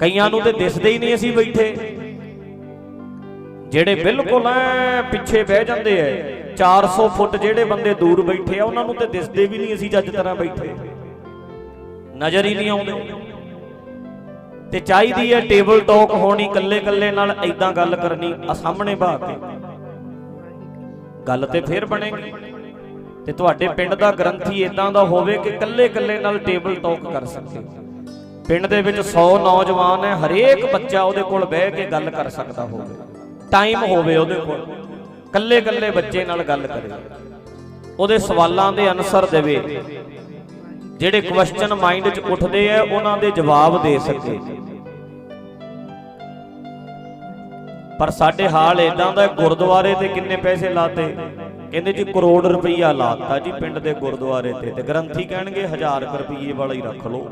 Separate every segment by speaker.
Speaker 1: ਕਈਆਂ ਨੂੰ ਤੇ ਦਿਸਦੇ ਹੀ ਨਹੀਂ ਅਸੀਂ ਬੈਠੇ। ਜਿਹੜੇ ਬਿਲਕੁਲ ਐ ਪਿੱਛੇ ਬਹਿ ਜਾਂਦੇ ਐ 400 ਫੁੱਟ ਜਿਹੜੇ ਬੰਦੇ ਦੂਰ ਬੈਠੇ ਆ, ਉਹਨਾਂ ਨੂੰ ਤੇ ਦਿਸਦੇ ਵੀ ਨਹੀਂ ਅਸੀਂ ਜੱਜ ਤਰ੍ਹਾਂ ਬੈਠੇ। ਨਜ਼ਰ ਹੀ ਨਹੀਂ ਆਉਂਦੇ। ਤੇ ਚਾਹੀਦੀ ਹੈ ਟੇਬਲ ਟਾਕ ਹੋਣੀ ਕੱਲੇ ਕੱਲੇ ਨਾਲ ਐਦਾਂ ਗੱਲ ਕਰਨੀ, ਆ ਸਾਹਮਣੇ ਬਾ ਕੇ। ਗੱਲ ਤੇ ਫੇਰ ਬਣੇਗੀ। ਤੇ ਤੁਹਾਡੇ ਪਿੰਡ ਦਾ ਗ੍ਰੰਥੀ ਇਦਾਂ ਦਾ ਹੋਵੇ ਕਿ ਕੱਲੇ ਕੱਲੇ ਨਾਲ ਟੇਬਲ ਟਾਕ ਕਰ ਸਕੇ। ਪਿੰਡ ਦੇ ਵਿੱਚ 100 ਨੌਜਵਾਨ ਹੈ ਹਰੇਕ ਬੱਚਾ ਉਹਦੇ ਕੋਲ ਬਹਿ ਕੇ ਗੱਲ ਕਰ ਸਕਦਾ ਹੋਵੇ। ਟਾਈਮ ਹੋਵੇ ਉਹਦੇ ਕੋਲ। ਕੱਲੇ ਕੱਲੇ ਬੱਚੇ ਨਾਲ ਗੱਲ ਕਰੇ। ਉਹਦੇ ਸਵਾਲਾਂ ਦੇ ਅਨਸਰ ਦੇਵੇ। ਜਿਹੜੇ ਕੁਐਸਚਨ ਮਾਈਂਡ 'ਚ ਉੱਠਦੇ ਆ, ਉਹਨਾਂ ਦੇ ਜਵਾਬ ਦੇ ਸਕੇ। ਪਰ ਸਾਡੇ ਹਾਲ ਇਦਾਂ ਦਾ, ਗੁਰਦੁਆਰੇ ਤੇ ਕਿੰਨੇ ਪੈਸੇ ਲਾਤੇ? ਕਹਿੰਦੇ ਜੀ ਕਰੋੜ ਰੁਪਈਆ ਲਾਤਾ ਜੀ ਪਿੰਡ ਦੇ ਗੁਰਦੁਆਰੇ ਤੇ। ਤੇ ਗ੍ਰੰਥੀ ਕਹਿਣਗੇ 1000 ਰੁਪਈਏ ਵਾਲਾ ਹੀ ਰੱਖ ਲਓ।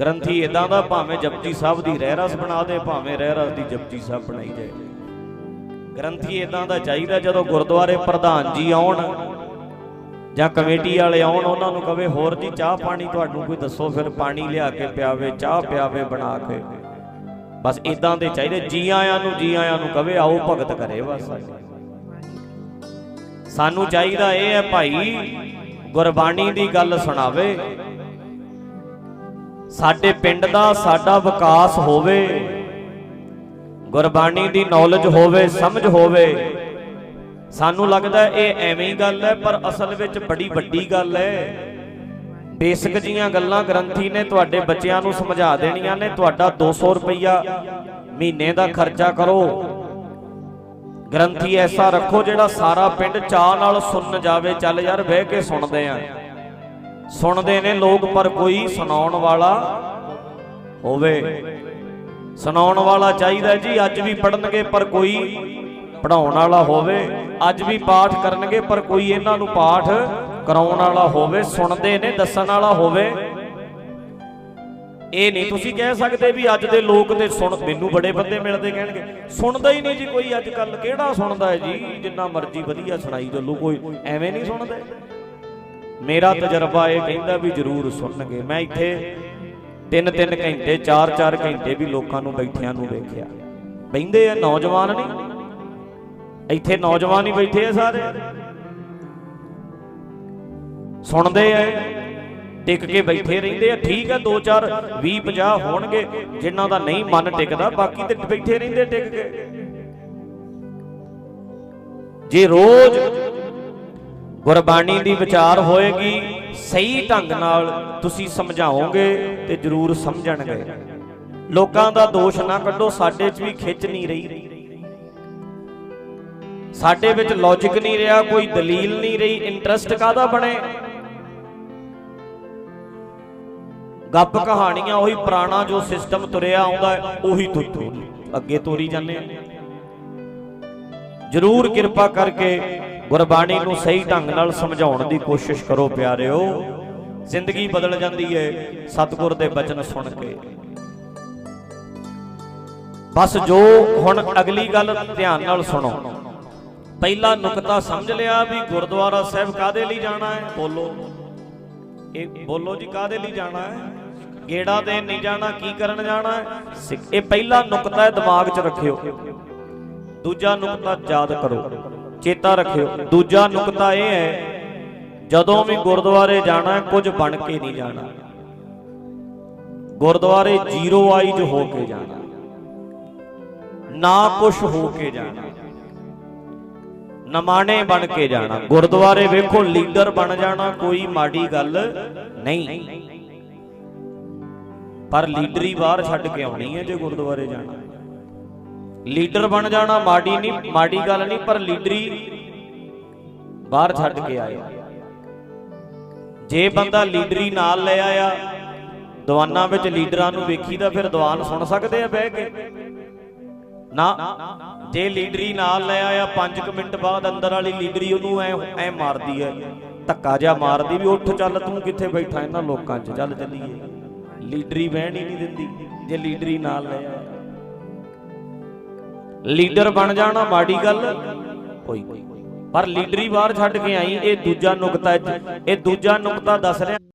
Speaker 1: ਗ੍ਰੰਥੀ ਇਦਾਂ ਦਾ ਭਾਵੇਂ ਜਪਜੀ ਸਾਹਿਬ ਦੀ ਰਹਿਰਸ ਬਣਾ ਦੇ, ਭਾਵੇਂ ਰਹਿਰਸ ਦੀ ਜਪਜੀ ਸਾਹਿਬ ਬਣਾਈ ਜਾਏ। ਗ੍ਰੰਥੀ ਇਦਾਂ ਦਾ ਚਾਹੀਦਾ ਜਦੋਂ ਗੁਰਦੁਆਰੇ ਪ੍ਰਧਾਨ ਜੀ ਆਉਣ ਜਾਂ ਕਮੇਟੀ ਵਾਲੇ ਆਉਣ, ਉਹਨਾਂ ਨੂੰ ਕਵੇ, ਹੋਰ ਜੀ, ਚਾਹ ਪਾਣੀ ਤੁਹਾਨੂੰ ਕੋਈ ਦੱਸੋ, ਫਿਰ ਪਾਣੀ ਲਿਆ ਕੇ ਪਿਆਵੇ, ਚਾਹ ਪਿਆਵੇ ਬਣਾ ਕੇ। ਬਸ ਇਦਾਂ ਦੇ ਚਾਹੀਦੇ। ਜੀ ਆਇਆਂ ਨੂੰ ਜੀ ਆਇਆਂ ਨੂੰ ਕਵੇ, ਆਓ ਭਗਤ ਕਰੇ ਬਸ। ਸਾਨੂੰ ਚਾਹੀਦਾ ਇਹ ਹੈ ਭਾਈ, ਗੁਰਬਾਣੀ ਦੀ ਗੱਲ ਸੁਣਾਵੇ। ਸਾਡੇ ਪਿੰਡ ਦਾ ਸਾਡਾ ਵਿਕਾਸ ਹੋਵੇ, ਗੁਰਬਾਣੀ ਦੀ ਨੌਲੇਜ ਹੋਵੇ, ਸਮਝ ਹੋਵੇ, ਸਾਨੂੰ ਲੱਗਦਾ ਇਹ ਐਵੇਂ ਹੀ ਗੱਲ ਹੈ, ਪਰ ਅਸਲ ਵਿੱਚ ਬੜੀ ਵੱਡੀ ਗੱਲ ਹੈ। ਬੇਸਿਕ ਜੀਆਂ ਗੱਲਾਂ ਗ੍ਰੰਥੀ ਨੇ ਤੁਹਾਡੇ ਬੱਚਿਆਂ ਨੂੰ ਸਮਝਾ ਦੇਣੀਆਂ ਨੇ, ਤੁਹਾਡਾ 200 ਰੁਪਈਆ ਮਹੀਨੇ ਦਾ ਖਰਚਾ ਕਰੋ। ਗ੍ਰੰਥੀ ਐਸਾ ਰੱਖੋ ਜਿਹੜਾ ਸਾਰਾ ਪਿੰਡ ਚਾਹ ਨਾਲ ਸੁਣਨ ਜਾਵੇ, ਚੱਲ ਯਾਰ ਬਹਿ ਕੇ ਸੁਣਦੇ ਆ। ਸੁਣਦੇ ਨੇ ਲੋਕ, ਪਰ ਕੋਈ ਸੁਣਾਉਣ ਵਾਲਾ ਹੋਵੇ। ਸੁਣਾਉਣ ਵਾਲਾ ਚਾਹੀਦਾ ਜੀ, ਅੱਜ ਵੀ ਪੜਨਗੇ ਪਰ ਕੋਈ ਪੜਾਉਣ ਵਾਲਾ ਹੋਵੇ। ਅੱਜ ਵੀ ਪਾਠ ਕਰਨਗੇ, ਪਰ ਕੋਈ ਇਹਨਾਂ ਨੂੰ ਪਾਠ ਕਰਾਉਣ ਵਾਲਾ ਹੋਵੇ, ਸੁਣਦੇ ਨੇ, ਦੱਸਣ ਵਾਲਾ ਹੋਵੇ। ਇਹ ਨਹੀਂ ਤੁਸੀਂ ਕਹਿ ਸਕਦੇ ਵੀ ਅੱਜ ਦੇ ਲੋਕ ਤੇ ਸੁਣ, ਮੈਨੂੰ ਬੜੇ ਬੰਦੇ ਮਿਲਦੇ ਕਹਿਣਗੇ। ਸੁਣਦਾ ਹੀ ਨਹੀਂ ਜੀ ਕੋਈ ਅੱਜ ਕੱਲ ਕਿਹੜਾ ਸੁਣਦਾ ਹੈ ਜੀ? ਜਿੰਨਾ ਮਰਜ਼ੀ ਵਧੀਆ ਸੁਣਾਈ ਚੱਲੂ, ਕੋਈ ਐਵੇਂ ਨਹੀਂ ਸੁਣਦਾ। ਮੇਰਾ ਤਜਰਬਾ ਇਹ ਕਹਿੰਦਾ ਵੀ ਜ਼ਰੂਰ ਸੁਣਨਗੇ। ਮੈਂ ਇੱਥੇ ਤਿੰਨ ਤਿੰਨ ਘੰਟੇ ਚਾਰ ਚਾਰ ਘੰਟੇ ਵੀ ਲੋਕਾਂ ਨੂੰ ਬੈਠਿਆਂ ਨੂੰ ਵੇਖਿਆ। ਬੈਂਦੇ ਆ ਨੌਜਵਾਨ ਨਹੀਂ। ਇੱਥੇ ਨੌਜਵਾਨ ਹੀ ਬੈਠੇ ਆ ਸਾਰੇ। ਸੁਣਦੇ ਆ, ਟਿਕ ਕੇ ਬੈਠੇ ਰਹਿੰਦੇ ਆ। ਠੀਕ ਆ 2 4 20 50 ਹੋਣਗੇ, ਜਿਨ੍ਹਾਂ ਦਾ ਨਹੀਂ ਮਨ ਟਿਕਦਾ, ਬਾਕੀ ਤੇ ਬੈਠੇ ਰਹਿੰਦੇ ਟਿਕ ਕੇ। ਜੇ ਰੋਜ਼ ਗੁਰਬਾਣੀ ਦੀ ਵਿਚਾਰ ਹੋਏਗੀ, ਸਹੀ ਢੰਗ ਨਾਲ ਤੁਸੀਂ ਸਮਝਾਓਗੇ ਤੇ ਜ਼ਰੂਰ ਸਮਝਣਗੇ। ਲੋਕਾਂ ਦਾ ਦੋਸ਼ ਨਾ ਕੱਢੋ, ਸਾਡੇ 'ਚ ਵੀ ਖਿੱਚ ਨਹੀਂ ਰਹੀ। ਸਾਡੇ ਵਿੱਚ ਲੌਜੀਕ ਨਹੀਂ ਰਿਹਾ, ਕੋਈ ਦਲੀਲ ਨਹੀਂ ਰਹੀ ਇੰਟਰਸਟ ਕਾਦਾ ਬਣੇ? ਗੱਪ ਕਹਾਣੀਆਂ, ਉਹੀ ਪੁਰਾਣਾ ਜੋ ਸਿਸਟਮ ਤੁਰਿਆ ਆਉਂਦਾ ਉਹੀ ਤੁੱਤੂ ਅੱਗੇ ਤੋਰੀ ਜਾਂਦੇ ਆ। ਜਰੂਰ ਕਿਰਪਾ ਕਰਕੇ ਗੁਰਬਾਣੀ ਨੂੰ ਸਹੀ ਢੰਗ ਨਾਲ ਸਮਝਾਉਣ ਦੀ ਕੋਸ਼ਿਸ਼ ਕਰੋ ਪਿਆਰਿਓ। ਜ਼ਿੰਦਗੀ ਬਦਲ ਜਾਂਦੀ ਹੈ ਸਤਿਗੁਰ ਦੇ ਬਚਨ ਸੁਣ ਕੇ। ਬਸ ਜੋ ਹੁਣ ਅਗਲੀ ਗੱਲ ਧਿਆਨ ਨਾਲ ਸੁਣੋ। ਪਹਿਲਾ ਨੁਕਤਾ ਸਮਝ ਲਿਆ ਵੀ ਗੁਰਦੁਆਰਾ ਸਾਹਿਬ ਕਾਦੇ ਲਈ ਜਾਣਾ ਹੈ? ਬੋਲੋ। ਇਹ ਬੋਲੋ ਜੀ ਕਾਦੇ ਲਈ ਜਾਣਾ ਹੈ? ਗੇੜਾ ਦੇਣ ਨਹੀਂ ਜਾਣਾ, ਕੀ ਕਰਨ ਜਾਣਾ ਹੈ? ਇਹ ਪਹਿਲਾ ਨੁਕਤਾ ਹੈ ਦਿਮਾਗ 'ਚ ਰੱਖਿਓ। ਦੂਜਾ ਨੁਕਤਾ ਯਾਦ ਕਰੋ। ਚੇਤਾ ਰੱਖਿਓ। ਦੂਜਾ ਨੁਕਤਾ ਇਹ ਹੈ, ਜਦੋਂ ਵੀ ਗੁਰਦੁਆਰੇ ਜਾਣਾ ਹੈ ਕੁਝ ਬਣ ਕੇ ਨਹੀਂ ਜਾਣਾ। ਗੁਰਦੁਆਰੇ ਜ਼ੀਰੋ ਆਈਜ ਹੋ ਕੇ ਜਾਣਾ। ਨਾ ਕੁਝ ਹੋ ਕੇ ਜਾਣਾ। ਨਮਾਣੇ ਬਣ ਕੇ ਜਾਣਾ। ਗੁਰਦੁਆਰੇ ਵੇਖੋ, ਲੀਡਰ ਬਣ ਜਾਣਾ ਕੋਈ ਮਾੜੀ ਗੱਲ ਨਹੀਂ। ਪਰ ਲੀਡਰੀ ਬਾਹਰ ਛੱਡ ਕੇ ਆਉਣੀ ਹੈ ਜੇ ਗੁਰਦੁਆਰੇ ਜਾਣਾ। ਲੀਡਰ ਬਣ ਜਾਣਾ, ਮਾੜੀ ਨਹੀਂ, ਮਾੜੀ ਗੱਲ ਨਹੀਂ, ਪਰ ਲੀਡਰੀ ਬਾਹਰ ਛੱਡ ਕੇ ਆਏ। ਜੇ ਬੰਦਾ ਲੀਡਰੀ ਨਾਲ ਲੈ ਆਇਆ, ਦੀਵਾਨਾਂ ਵਿੱਚ ਲੀਡਰਾਂ ਨੂੰ ਵੇਖੀ ਤਾਂ ਫਿਰ ਦੀਵਾਨ ਸੁਣ ਸਕਦੇ ਆ ਬਹਿ ਕੇ। ਨਾ, ਜੇ ਲੀਡਰੀ ਨਾਲ ਲੈ ਆਇਆ 5 ਮਿੰਟ ਬਾਅਦ ਅੰਦਰ ਵਾਲੀ ਲੀਡਰੀ ਉਹਨੂੰ ਐ ਐ ਮਾਰਦੀ ਐ, ਧੱਕਾ ਜਿਹਾ ਮਾਰਦੀ ਵੀ ਉੱਠ ਚੱਲ, ਤੂੰ ਕਿੱਥੇ ਬੈਠਾ? ਇਹਨਾਂ ਲੋਕਾਂ 'ਚ, ਚੱਲ ਚੱਲੀਏ। ਲੀਡਰੀ ਬਹਿਣ ਹੀ ਨਹੀਂ ਦਿੰਦੀ, ਜੇ ਲੀਡਰੀ ਨਾਲ ਲੈ ਆਇਆ। ਲੀਡਰ ਬਣ ਜਾਣਾ ਮਾੜੀ ਗੱਲ। ਕੋਈ ਪਰ ਲੀਡਰੀ ਬਾਹਰ ਛੱਡ ਕੇ ਆਈ ਇਹ ਦੂਜਾ ਨੁਕਤਾ ਇਹ ਦੂਜਾ ਨੁਕਤਾ ਦੱਸ ਰਿਹਾ।